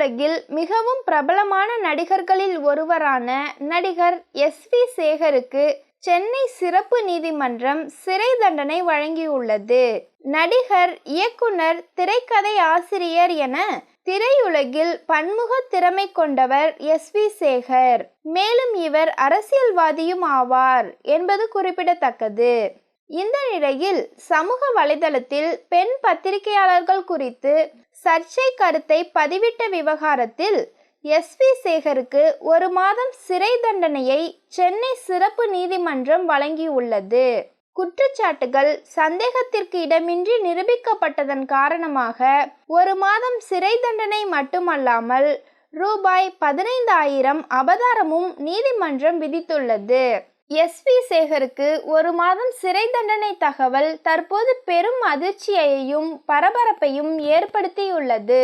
திரையுலகில் மிகவும் பிரபலமான நடிகர்களில் ஒருவரான நடிகர் எஸ் வி சேகருக்கு சென்னை சிறப்பு நீதிமன்றம் சிறை தண்டனை வழங்கியுள்ளது. நடிகர் இயக்குனர் திரைக்கதை ஆசிரியர் என திரையுலகில் பன்முக திறமை கொண்டவர் எஸ் வி சேகர். மேலும் இவர் அரசியல்வாதியும் ஆவார் என்பது குறிப்பிடத்தக்கது. இந்த நிலையில் சமூக வலைதளத்தில் பெண் பத்திரிகையாளர்கள் குறித்து சர்ச்சை கருத்தை பதிவிட்ட விவகாரத்தில் எஸ் வி சேகருக்கு ஒரு மாதம் சிறை தண்டனையை சென்னை சிறப்பு நீதிமன்றம் வழங்கியுள்ளது. குற்றச்சாட்டுகள் சந்தேகத்திற்கு இடமின்றி நிரூபிக்கப்பட்டதன் காரணமாக ஒரு மாதம் சிறை தண்டனை மட்டுமல்லாமல் ரூபாய் பதினைந்தாயிரம் அபதாரமும் நீதிமன்றம் விதித்துள்ளது. எஸ் வி சேகருக்கு ஒரு மாதம் சிறை தண்டனை தகவல் தற்போது பெரும் அதிர்ச்சியையும் பரபரப்பையும் ஏற்படுத்தியுள்ளது.